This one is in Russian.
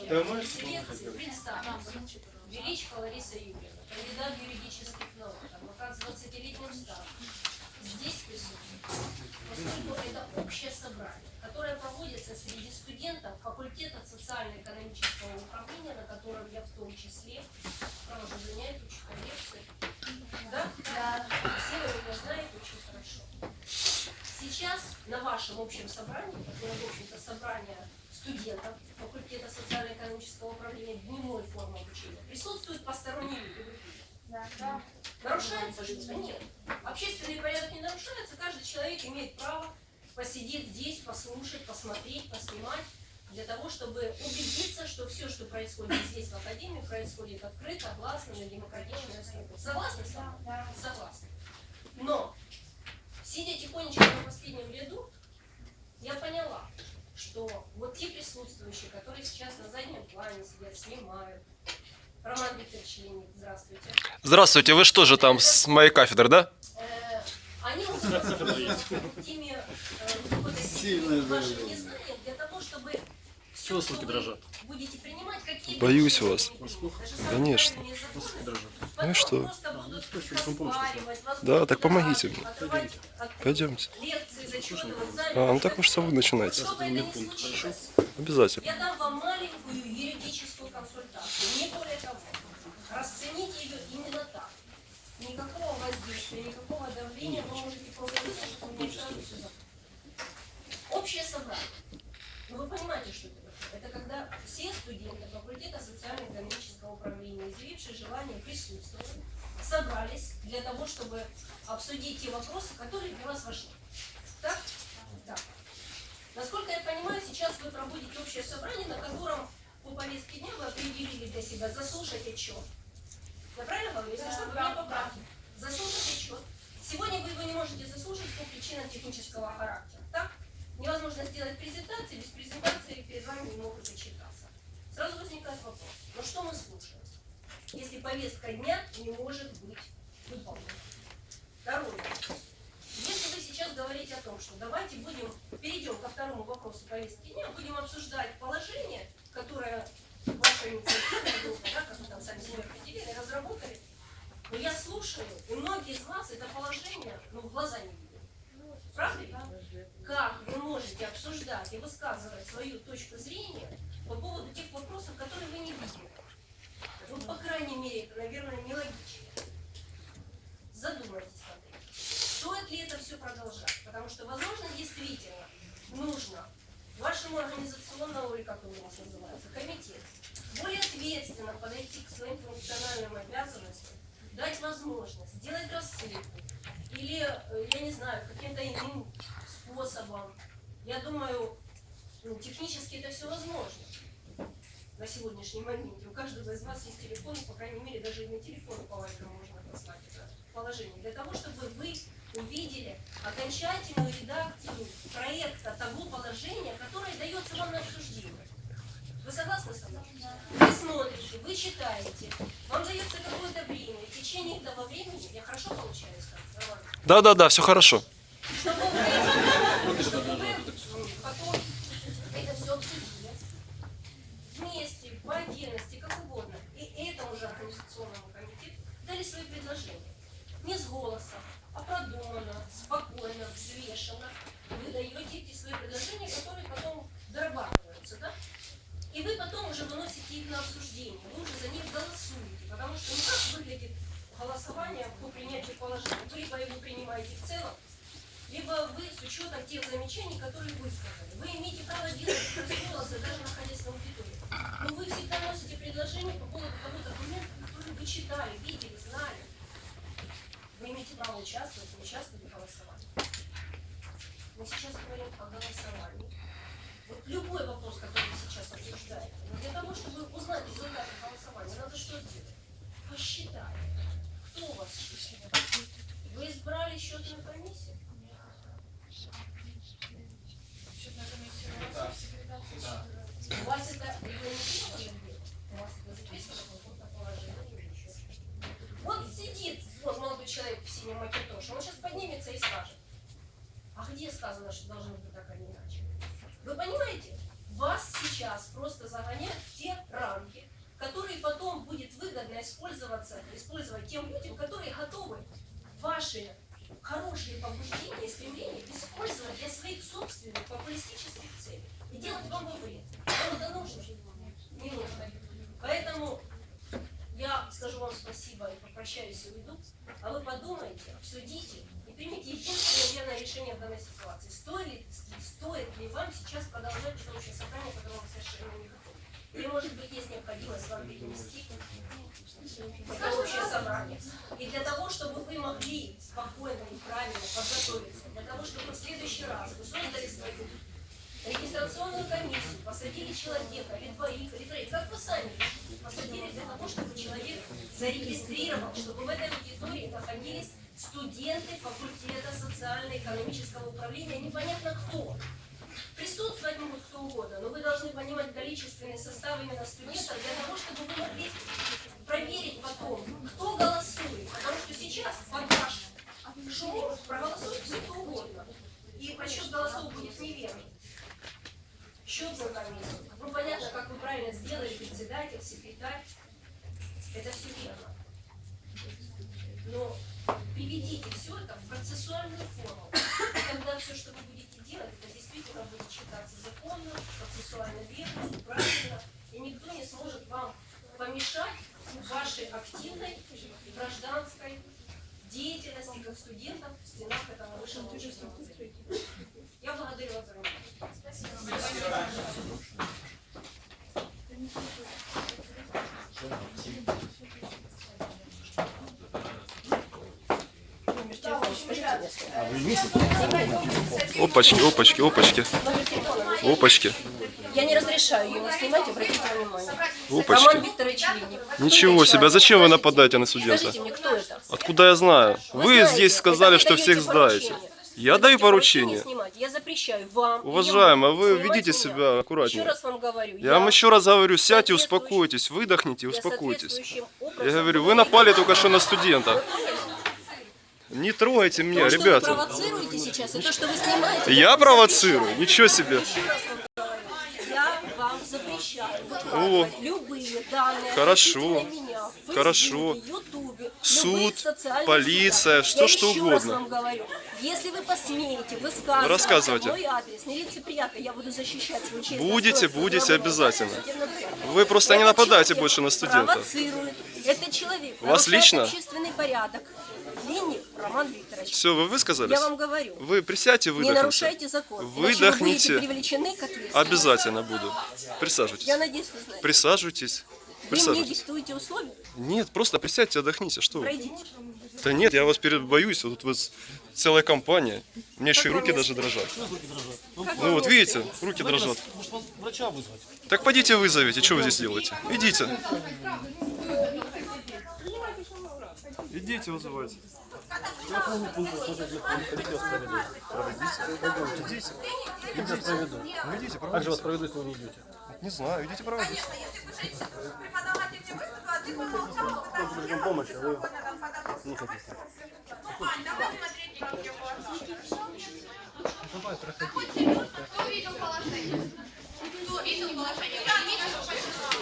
Мы- Селекции представьте. Величко Лариса Юрьевна, кандидат юридических наук, адвокат с 20-летним стажем. Здесь присутствует, поскольку это общее собрание, которое проводится среди студентов факультета социально-экономического управления, на котором я в том числе провожу занятия, читаю лекции. Да? Да. Все вы меня знаете очень хорошо. Сейчас на вашем общем собрании, которое, в общем-то, собрание студентов факультета социально-экономического управления дневной формы обучения, присутствуют посторонние люди. Да. Нарушается что-то? Нет. Общественный порядок не нарушается, каждый человек имеет право посидеть здесь, послушать, посмотреть, поснимать, для того, чтобы убедиться, что все, что происходит здесь, в Академии, происходит открыто, гласно, на демократичной основе. Согласны с вами? Да. Согласна. Но, сидя тихонечко на последнем ряду, я поняла, что вот те присутствующие, которые сейчас на заднем плане сидят, снимают, Роман Викторович Леник, здравствуйте. Здравствуйте, вы что же там с моей кафедры, да? Э, они теми э, какой-то Сильное заявление. незнанием для того, чтобы все, что дрожат? будете принимать, какие Боюсь вас. Конечно. Ну и что? помощь Да, так помогите мне. Пойдемте. Экзамены. А, ну так уж вы начинайте. Что Обязательно. я дам вам маленькую юридическую консультацию, не более того. Расцените ее именно так. Никакого воздействия, никакого давления вы можете просто запомнится. Общее собрание. Ну вы понимаете, что это такое? Это когда все студенты факультета социально-экономического управления, изъявившие желание присутствовать, собрались для того, чтобы обсудить те вопросы, которые для вас важны. Так? Да. Насколько я понимаю, сейчас вы проводите общее собрание, на котором по повестке дня вы определили для себя заслушать отчет. Я правильно говорю? Если что, вы меня поправьте. Заслушать отчет. Сегодня вы его не можете заслушать по причинам технического характера. Так? Невозможно сделать презентации, без презентации перед вами не могут отчитаться. Сразу возникает вопрос. Ну что мы слушаем? Если повестка дня не может быть выполнена. Вы сейчас говорите о том, что давайте будем, перейдем ко второму вопросу повестки дня, будем обсуждать положение, которое ваша инициативная группа, да, как вы там сами себе определили, разработали, но я слушаю, и многие из вас это положение, ну, в глаза не видят. Правда? Как вы можете обсуждать и высказывать свою точку зрения по поводу тех вопросов, которые вы не видели? Ну, по крайней мере, это, наверное, нелогично. Задумайтесь над этим. Стоит ли это все продолжать? Потому что, возможно, действительно нужно вашему организационному, или как он у вас называется, комитету, более ответственно подойти к своим функциональным обязанностям, дать возможность сделать рассылку или, э, я не знаю, каким-то иным способом. Я думаю, ну, технически это все возможно на сегодняшний момент. У каждого из вас есть телефон, по крайней мере, даже и на телефон по вайберу можно послать это положение. Для того, чтобы вы увидели окончательную редакцию проекта того положения, которое дается вам на обсуждение. Вы согласны смотрите, вы читаете, вам дается какое-то время, в течение этого времени, я хорошо Роман? Да-да-да, все хорошо. чтобы вы, чтобы вы м, потом это все обсудили вместе, по отдельности, как угодно, и этому же организационному комитету дали свои предложения. Не с голоса, а продуманно, спокойно, взвешенно. Вы даете эти свои предложения, которые потом дорабатываются, да? И вы потом уже выносите их на обсуждение, вы уже за них голосуете, потому что ну как выглядит голосование по принятию положения? Вы либо его принимаете в целом, либо вы с учетом тех замечаний, которые вы сказали. Вы имеете право делать голоса, даже находясь на аудитории. Но вы всегда носите предложение по поводу того документа, который вы читали, видели, знали. Вы имеете право участвовать, участвовать и голосовать. Мы сейчас говорим о голосовании. Вот любой вопрос, который вы сейчас обсуждаете, но для того, чтобы узнать результаты голосования, надо что сделать? Посчитать. Кто у вас считает? Вы избрали счетную комиссию? Счетная комиссия у вас секретарь. У вас это регламентировано где-то? У вас это записано в каком-то положении или еще что-то? Вот сидит вот молодой человек в синем макинтоше, он сейчас поднимется и скажет, а где сказано, что должно быть так, а не иначе? Вы понимаете? Вас сейчас просто загонять в те рамки, которые потом будет выгодно использоваться, использовать тем людям, которые готовы ваши хорошие побуждения и стремления использовать для своих собственных популистических целей и делать вам вред. Вам это нужно? Не нужно. Поэтому я скажу вам спасибо и попрощаюсь и уйду, а вы подумайте, обсудите примите единственное верное решение в данной ситуации. Стоит ли, стоит ли вам сейчас продолжать это общее собрание, которое вы совершенно не готовы? Или, может быть, есть необходимость вам перенести это общее собрание. И для того, чтобы вы могли спокойно и правильно подготовиться, для того, чтобы в следующий раз вы создали свою регистрационную комиссию, посадили человека, или двоих, или троих, как вы сами посадили для того, чтобы человек зарегистрировал, чтобы в этой аудитории находились студенты факультета социально-экономического управления, непонятно кто. Присутствовать могут кто угодно, но вы должны понимать количественный состав именно студентов для того, чтобы вы могли проверить потом, кто голосует. Потому что сейчас под ваш шум проголосует все кто угодно. И подсчет голосов будет неверный. Счетную комиссию. Ну, понятно, как вы правильно сделали, председатель, секретарь. Это все верно. Но приведите все это в процессуальную форму. И тогда все, что вы будете делать, это действительно будет считаться законно, процессуально верно, правильно. И никто не сможет вам помешать вашей активной гражданской деятельности как студентов в стенах этого высшего заведения. Я благодарю вас за внимание. Опачки, опачки, опачки. Опачки. Я не разрешаю его снимать, обратите внимание. Опачки. Роман Викторович Линик. Ничего себе, а зачем вы нападаете на студента? Скажите мне, кто это? Откуда я знаю? Вы знаете, здесь сказали, что всех даете сдаете. Я даю поручение. снимать. Я запрещаю вам. Уважаемая, вы ведите себя Еще аккуратнее. раз вам говорю. Я вам еще раз говорю, сядьте, успокойтесь, выдохните, я успокойтесь. Я говорю, вы напали только что на студента. Не трогайте меня, То, что вы ребята. провоцируете сейчас, и то, что вы снимаете. Я провоцирую? Ничего себе. Я вам запрещаю О. любые данные Хорошо. меня в Хорошо. Ютубе, Суд, полиция, сетях. что- Я что еще угодно. раз вам говорю, если вы посмеете высказывать Рассказывайте. мой адрес нелицеприятно, я буду защищать свою честь. Будете, будете обязательно. Вы просто не Этот нападайте больше на студентов. провоцирует. Это человек Вас лично? общественный порядок. Линник Роман Викторович. Все, вы высказались? Я вам говорю. Вы присядьте, Не выдохните. нарушайте закон. Выдохните. Вы будете привлечены к ответственности. Обязательно буду. Присаживайтесь. Я надеюсь, вы знаете. Присаживайтесь. Вы мне Присаживайтесь. диктуете условия? Нет, просто присядьте, отдохните. Что вы? Пройдите. Да нет, я вас перед боюсь. Тут с- целая компания. У меня еще и руки не даже дрожат. Руки дрожат. Ну, Ну вот не видите, руки дрожат. может, вам врача вызвать? Так пойдите вызовите. Что вы здесь делаете? Идите. Идите вызывайте. Идите. Я проведу. Ну, идите, Как же вас проводите. проведу, если вы не идете? Не знаю, идите проводите. Выступил, а помощь, а вы не хотите. Давай смотреть вообще Кто видел положение? Кто видел положение? Я видела.